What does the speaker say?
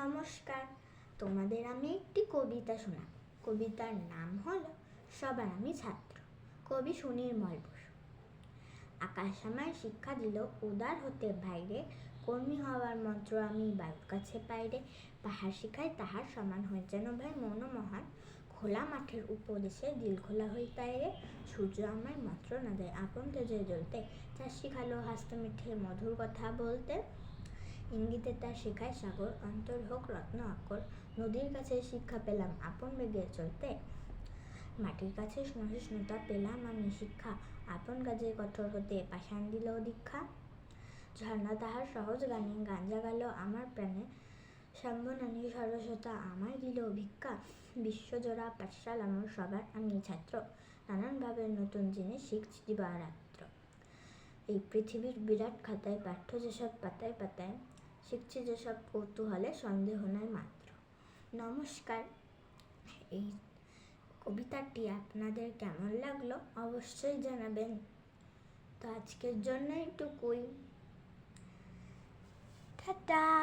নমস্কার। তোমাদের আমি একটি কবিতা শোনাব। কবিতার নাম হল সবার আমি ছাত্র। কবি সুনির্মল বসু। আকাশ আমায় শিক্ষা দিল, উদার হতে বাইরে। কর্মী হওয়ার মন্ত্র আমি বায়ুর কাছে পাইরে। পাহাড় শিখায় তাহার সমান হয় যেন ভাই মন মহান। খোলা মাঠের উপদেশে দিল খোলা হই তাইরে সূর্য আমার মাত্র না দেয়, আপন তেজে জ্বলতে। চাষ শিখালো হাসতে মিঠে মধুর কথা বলতে। ইঙ্গিতে তার শেখায় সাগর, অন্তর হোক, রত্ন, আকর, নদীর কাছে শিক্ষা পেলাম, আপন বেগে চলতে। মাটির কাছে সহিষ্ণুতা পেলাম আমি শিক্ষা, আপন কাজে কঠোর হতে পাষাণ দিল দীক্ষা। ঝর্ণা তাহার সহজ গানে গান জাগালো আমার প্রাণে। সম্বনানী সরস্বতা আমায় দিল ভিক্ষা। বিশ্বজোড়া পাঠশাল আমার সবার আমি ছাত্র, নানানভাবে নতুন জিনিস শিখছি দিবারাত্র এই পৃথিবীর বিরাট খাতায় পাঠ্য যেসব পাতায় পাতায়, শিখছে যেসব কৌতূহলে সন্দেহ নয় মাত্র। নমস্কার। এই কবিতাটি আপনাদের কেমন লাগল অবশ্যই জানাবেন। তো আজকের জন্য একটুকুই টাটা!